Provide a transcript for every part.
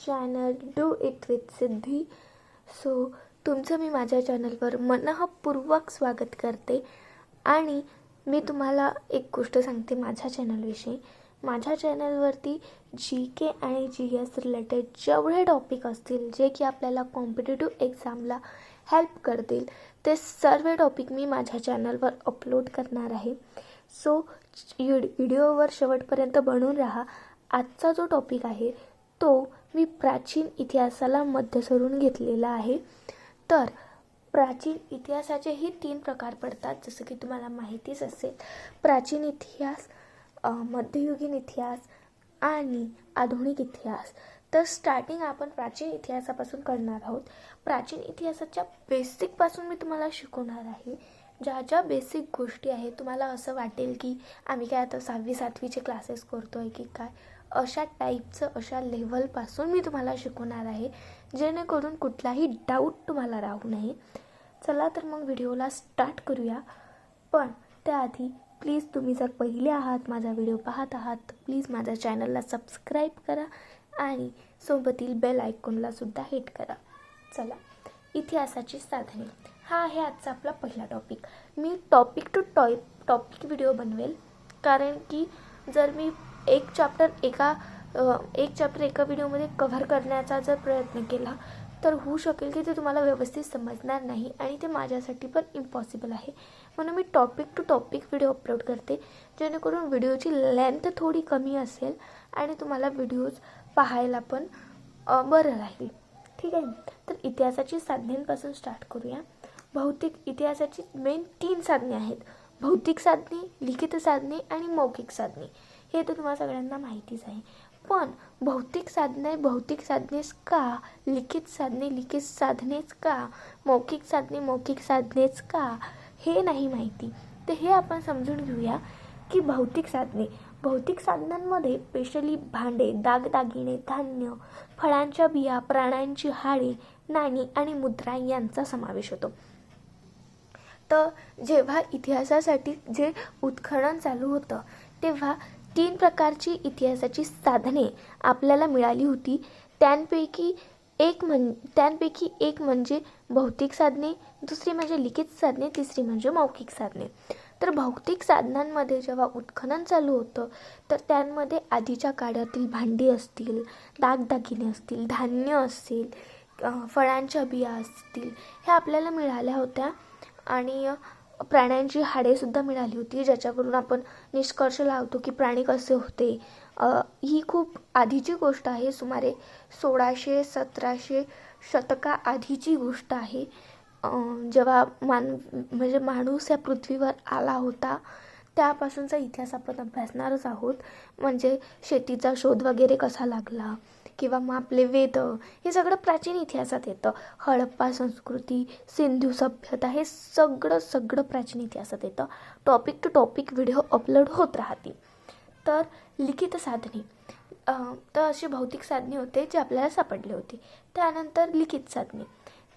Channel do it with Siddhi so तुमचं मी माझ्या चॅनलवर मनःपूर्वक स्वागत करते. आणि मी तुम्हाला एक गोष्ट सांगते माझ्या चॅनलविषयी माझ्या चॅनलवरती जी के आणि जी एस रिलेटेड जेवढे टॉपिक असतील जे की आपल्याला कॉम्पिटेटिव्ह एक्झामला हेल्प करतील ते सर्व टॉपिक मी माझ्या चॅनलवर अपलोड करणार आहे. सो व्हिडिओवर शेवटपर्यंत बनून राहा. आजचा जो टॉपिक आहे तो मी प्राचीन इतिहासाला मध्य सरून घेतलेला आहे. तर प्राचीन इतिहासाचेही तीन प्रकार पडतात जसं की तुम्हाला माहितीच असेल. प्राचीन इतिहास मध्ययुगीन इतिहास आणि आधुनिक इतिहास. तर स्टार्टिंग आपण प्राचीन इतिहासापासून करणार आहोत. प्राचीन इतिहासाच्या बेसिकपासून मी तुम्हाला शिकवणार आहे. ज्या ज्या बेसिक गोष्टी आहेत तुम्हाला असं वाटेल की आम्ही काय आता सहावी सातवीचे क्लासेस करतो आहे की काय? अशा टाईपचं अशा लेव्हलपासून मी तुम्हाला शिकवणार आहे जेणेकरून कुठलाही डाऊट तुम्हाला राहू नये. चला तर मग व्हिडिओला स्टार्ट करूया. पण त्याआधी प्लीज तुम्ही जर पहिले आहात माझा व्हिडिओ पाहत आहात तर प्लीज माझ्या चॅनलला सबस्क्राईब करा आणि सोबतील बेल आयकॉनला सुद्धा हिट करा. चला इतिहासाची साधने. हा आहे आजचा आपला पहिला topic me topic to toy topic video बनवेल. कारण की जर मी एक चॅप्टर एका एक चॅप्टर एका व्हिडिओमध्ये कव्हर करण्याचा जर प्रयत्न केला तर होऊ शकेल की ते तुम्हाला व्यवस्थित समजणार नाही आणि ते माझ्यासाठी पण इम्पॉसिबल आहे. म्हणून मी topic to topic video upload करते जेणेकरून व्हिडिओची लेंथ थोडी कमी असेल आणि तुम्हाला व्हिडिओज पाहायला पण बरं राहील. ठीक आहे? तर इतिहासाची साधनेपासून स्टार्ट करूया. भौतिक इतिहासाची मेन तीन साधने आहेत. भौतिक साधने लिखित साधने आणि मौखिक साधने. हे तर तुम्हाला सगळ्यांना माहितीच आहे. पण भौतिक साधने भौतिक साधनेच का? लिखित साधने लिखित साधनेच का? मौखिक साधने मौखिक साधनेच का? हे नाही माहिती. तर हे आपण समजून घेऊया की भौतिक साधने भौतिक साधनांमध्ये स्पेशली भांडे दागदागिने धान्य फळांच्या बिया प्राण्यांची हाडे नाणी आणि मुद्रा यांचा समावेश होतो. तर जेव्हा इतिहासासाठी जे उत्खनन चालू होतं तेव्हा तीन प्रकारची इतिहासाची साधने आपल्याला मिळाली होती. त्यांपैकी एक म्हण त्यांपैकी एक म्हणजे भौतिक साधने दुसरी म्हणजे लिखित साधने तिसरी म्हणजे मौखिक साधने. तर भौतिक साधनांमध्ये जेव्हा उत्खनन चालू होतं तर त्यांमध्ये आधीच्या काळातील भांडी असतील दागदागिने असतील धान्य असेल फळांच्या बिया असतील ह्या आपल्याला मिळाल्या होत्या. आणि प्राण्यांची हाडेसुद्धा मिळाली होती ज्याच्यावरून आपण निष्कर्ष लावतो की प्राणी कसे होते. ही खूप आधीची गोष्ट आहे सुमारे सोळाशे सतराशे शतका आधीची गोष्ट आहे. जेव्हा मान म्हणजे माणूस या पृथ्वीवर आला होता त्यापासूनचा इतिहास आपण अभ्यासणारच आहोत. म्हणजे शेतीचा शोध वगैरे कसा लागला? किंवा मग आपले वेद हे सगळं प्राचीन इतिहासात येतं. हडप्पा संस्कृती सिंधू सभ्यता हे सगळं सगळं प्राचीन इतिहासात येतं. Topic to topic video upload होत राहतील तर लिखित साधने. तर अशी भौतिक साधने होते जे आपल्याला सापडले होते. त्यानंतर लिखित साधने.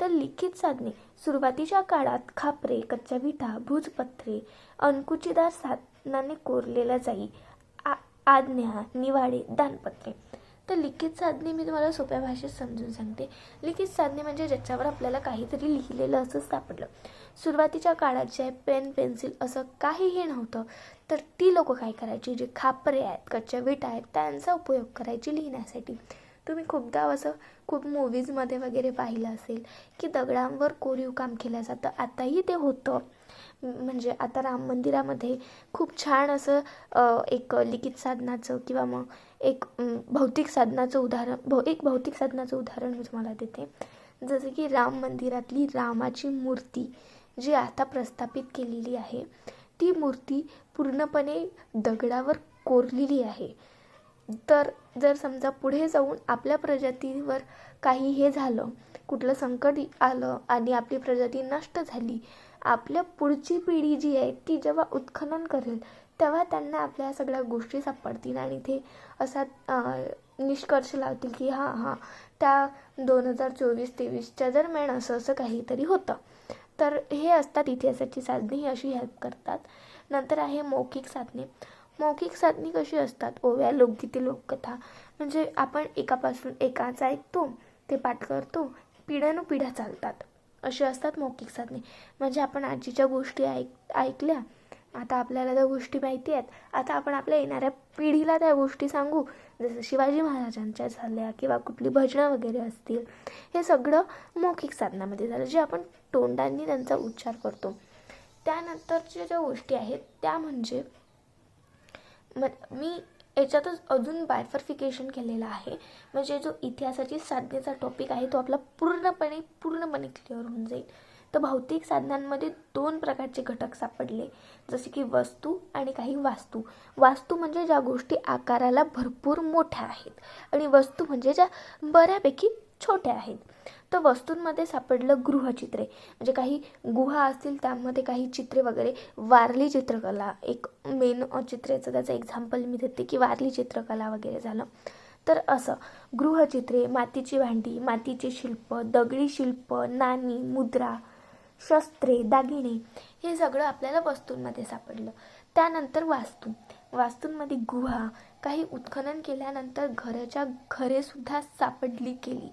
तर लिखित साधने. सुरुवातीच्या काळात खापरे कच्च्या विटा भुजपत्रे अंकुचीदार साधनाने कोरलेल्या जाई आ आज्ञा निवाडे दानपत्रे. तर लिखित साधने मी तुम्हाला सोप्या भाषेत समजून सांगते. लिखित साधने म्हणजे ज्याच्यावर आपल्याला काहीतरी लिहिलेलं असं सापडलं. सुरुवातीच्या काळात जे पेन पेन्सिल असं काहीही नव्हतं. तर ती लोक काय करायची? जे खापरे आहेत कच्च्या विटा आहेत त्यांचा उपयोग करायची लिहिण्यासाठी. तुम्ही खूपदा असं खूप मूवीजमध्ये वगैरे पाहिलं असेल की दगडांवर कोरीव काम केलं जातं. आताही ते होतं. म्हणजे आता राम मंदिरामध्ये खूप छान असं एक लिखित साधनाचं किंवा मग एक भौतिक साधनाचं उदाहरण भौ एक भौतिक साधनाचं उदाहरण मी तुम्हाला देते. जसं की राम मंदिरातली रामाची मूर्ती जी आता प्रस्थापित केलेली आहे ती मूर्ती पूर्णपणे दगडावर कोरलेली आहे. तर जर समजा पुढे जाऊन आपल्या प्रजातीवर काही हे झालं कुठलं संकट आलं आणि आपली प्रजाती नष्ट झाली आपल्या पुढची पिढी जी आहे ती जेव्हा उत्खनन करेल तेव्हा त्यांना आपल्या सगळ्या गोष्टी सापडतील आणि ते असा निष्कर्ष लावतील की हां हां त्या दोन हजार चोवीस तेवीसच्या दरम्यान असं असं काहीतरी होतं. तर हे असतात इतिहासाची साधने ही अशी हेल्प करतात. नंतर आहे मौखिक साधने. मौखिक साधने कशी असतात? ओव्या लोकगीते लोककथा. म्हणजे आपण एकापासून एकाच ऐकतो ते पाठ करतो पिढ्यानुपिढ्या चालतात. असे असतात मौखिक साधने. म्हणजे आपण आजीच्या गोष्टी ऐक ऐकल्या आता आपल्याला त्या गोष्टी माहिती आहेत. आता आपण आपल्या येणाऱ्या पिढीला त्या गोष्टी सांगू. जसं शिवाजी महाराजांच्या झाल्या किंवा कुठली भजनं वगैरे असतील. हे सगळं मौखिक साधनामध्ये झालं जे आपण तोंडांनी त्यांचा उच्चार करतो. त्यानंतरच्या ज्या गोष्टी आहेत त्या म्हणजे म मी याच्यातच अजून बायफर्फिकेशन केलेलं आहे. म्हणजे जो इतिहासाची साधनेचा टॉपिक आहे तो आपला पूर्णपणे पूर्णपणे क्लिअर होऊन जाईल. तर भौतिक साधनांमध्ये दोन प्रकारचे घटक सापडले. जसे की वस्तू आणि काही वास्तू. वास्तू म्हणजे ज्या गोष्टी आकाराला भरपूर मोठ्या आहेत. आणि वस्तू म्हणजे ज्या बऱ्यापैकी छोट्या आहेत. तर वस्तूंमध्ये सापडलं गृहचित्रे. म्हणजे काही गुहा असतील त्यामध्ये काही चित्रे वगैरे. वारली चित्रकला एक मेन चित्रेचं त्याचं एक्झाम्पल मी देते की वारली चित्रकला वगैरे झालं. तर असं गृहचित्रे मातीची भांडी मातीचे शिल्प दगडी शिल्प नाणी मुद्रा शस्त्रे दागिने हे सगळं आपल्याला वस्तूंमध्ये सापडलं. त्यानंतर वास्तू. वास्तूंमध्ये गुहा. काही उत्खनन केल्यानंतर घराच्या घरेसुद्धा सापडली गेली.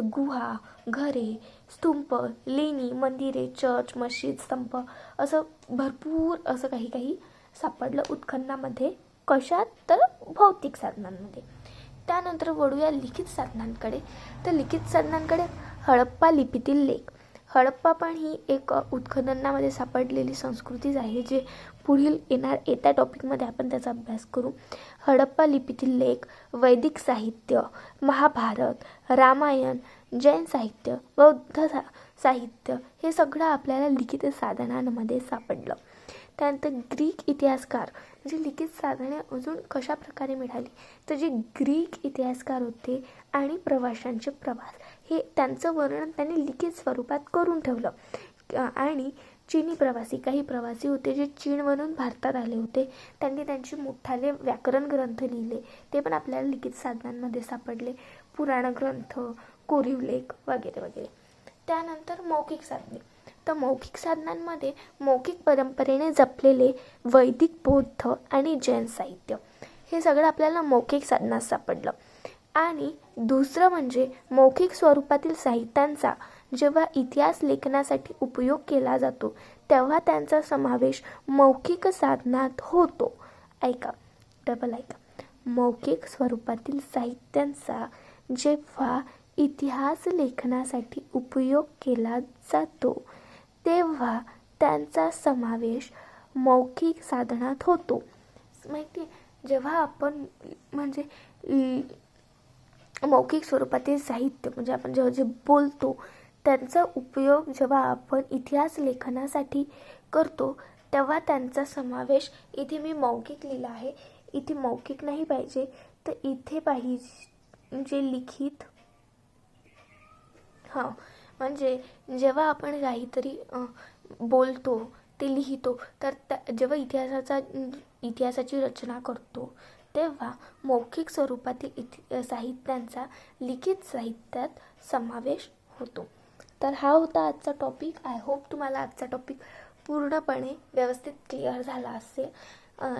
गुहा घरे स्तूप लेणी मंदिरे चर्च मशीद स्तंभ असं भरपूर असं काही काही सापडलं उत्खननामध्ये कशात? तर भौतिक साधनांमध्ये. त्यानंतर वळूया लिखित साधनांकडे. तर लिखित साधनांकडे हडप्पा लिपीतील लेख. हडप्पा पण ही एक उत्खननामध्ये सापडलेली संस्कृतीच आहे जे पुढील येणार येत्या टॉपिकमध्ये आपण त्याचा अभ्यास करू. हडप्पा लिपीतील लेख वैदिक साहित्य महाभारत रामायण जैन साहित्य बौद्ध सा साहित्य हे सगळं आपल्याला लिखित साधनांमध्ये सापडलं. त्यानंतर ग्रीक इतिहासकार जी लिखित साधने अजून कशा प्रकारे मिळाली? तर जे ग्रीक इतिहासकार होते आणि प्रवाशांचे प्रवास. हे त्यांचं वर्णन त्यांनी लिखित स्वरूपात करून ठेवलं. आणि चीनी प्रवासी काही प्रवासी होते जे चीनवरून भारतात आले होते. त्यांनी त्यांचे मोठाले व्याकरण ग्रंथ लिहिले. ते पण आपल्याला लिखित साधनांमध्ये सापडले. पुराण ग्रंथ कोरीव लेख वगैरे वगैरे. त्यानंतर मौखिक साधने. तर मौखिक साधनांमध्ये मौखिक परंपरेने जपलेले वैदिक बौद्ध आणि जैन साहित्य. हे सगळं आपल्याला मौखिक साधनात सापडलं. आणि दुसरं म्हणजे मौखिक स्वरूपातील साहित्यांचा जेव्हा इतिहास लेखनासाठी उपयोग केला जातो तेव्हा त्यांचा समावेश मौखिक साधनात होतो. ऐका डबल ऐका. मौखिक स्वरूपातील साहित्यांचा जेव्हा इतिहास लेखनासाठी उपयोग केला जातो तेव्हा त्यांचा समावेश मौखिक साधनात होतो. माहिती जेव्हा आपण म्हणजे मौखिक स्वरूपातील साहित्य म्हणजे आपण जेव्हा जे बोलतो त्यांचा उपयोग जेव्हा आपण इतिहास लेखनासाठी करतो तेव्हा त्यांचा समावेश इथे मी मौखिक लिहिला आहे. इथे मौखिक नाही पाहिजे तर इथे पाहिजे जे लिखित. हां म्हणजे जेव्हा आपण काहीतरी बोलतो ते लिहितो तर त्या जेव्हा इतिहासाचा इतिहासाची रचना करतो तेव्हा मौखिक स्वरूपातील इति साहित्यांचा लिखित साहित्यात समावेश होतो. तर हा होता आजचा टॉपिक आय होप तुम्हाला आजचा टॉपिक पूर्णपणे व्यवस्थित क्लिअर झाला असेल.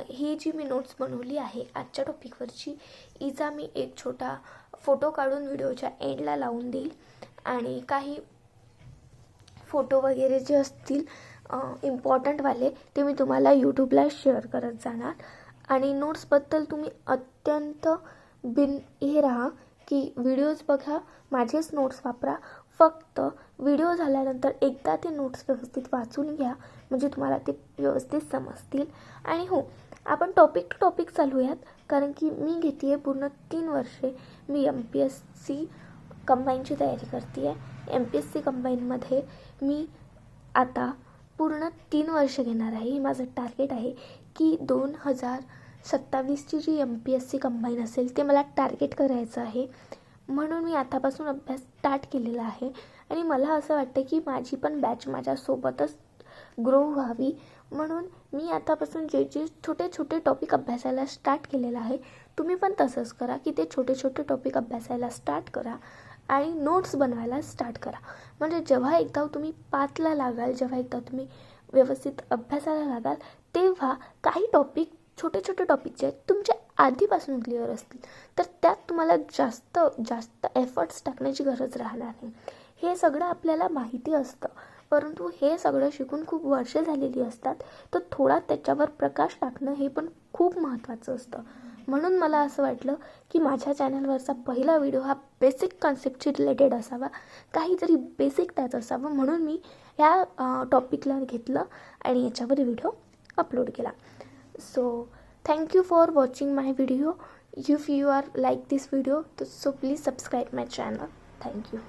ही जी मी नोट्स बनवली आहे आजच्या टॉपिकवरची हिचा मी एक छोटा फोटो काढून व्हिडिओच्या एंडला लावून देईल. आणि काही फोटो वगैरे जे असतील इम्पॉर्टंटवाले ते मी तुम्हाला यूट्यूबला शेअर करत जाणार. आणि नोट्सबद्दल तुम्ही अत्यंत बिन हे राहा की व्हिडिओज बघा माझेच नोट्स वापरा. फक्त व्हिडिओ झाल्यानंतर एकदा ते नोट्स व्यवस्थित वाचून घ्या म्हणजे तुम्हाला ते व्यवस्थित समजतील. आणि हो आपण टॉपिक टू टॉपिक चालूयात कारण की मी घेते आहे पूर्ण तीन वर्षे. मी एम पी एस सी कंबाईनची तयारी करते आहे एम पी एस सी कंबाईनमध्ये मी आता पूर्ण तीन वर्ष घेणार आहे. हे माझं टार्गेट आहे की दोन हजार सत्तावीसची जी M P S C combine असेल ते मला टार्गेट करायचं आहे. म्हणून मी आतापासून अभ्यास स्टार्ट केलेला आहे. आणि मला असं वाटतं की माझी पण बॅच माझ्यासोबतच ग्रो व्हावी. म्हणून मी आतापासून जे जे छोटे छोटे टॉपिक अभ्यासायला स्टार्ट केलेलं आहे तुम्ही पण तसंच करा की ते छोटे छोटे टॉपिक अभ्यासायला स्टार्ट करा आणि नोट्स बनवायला स्टार्ट करा. म्हणजे जेव्हा एकदा तुम्ही पाचला लागाल जेव्हा एकदा तुम्ही व्यवस्थित अभ्यासाला लागाल तेव्हा काही टॉपिक छोटे छोटे टॉपिक जे आहेत तुमच्या आधीपासून क्लिअर असतील तर त्यात तुम्हाला जास्त जास्त एफर्ट्स टाकण्याची गरज राहणार नाही. हे सगळं आपल्याला माहिती असतं परंतु हे सगळं शिकून खूप वर्ष झालेली असतात तर थोडा त्याच्यावर प्रकाश टाकणं हे पण खूप महत्त्वाचं असतं. म्हणून मला असं वाटलं की माझ्या चॅनलवरचा पहिला व्हिडिओ हा बेसिक कॉन्सेप्टशी रिलेटेड असावा काहीतरी बेसिक त्यात असावं म्हणून मी ह्या टॉपिकला घेतलं आणि याच्यावर व्हिडिओ अपलोड केला. so thank you for watching my video. If you are like this video so please subscribe my channel. Thank you.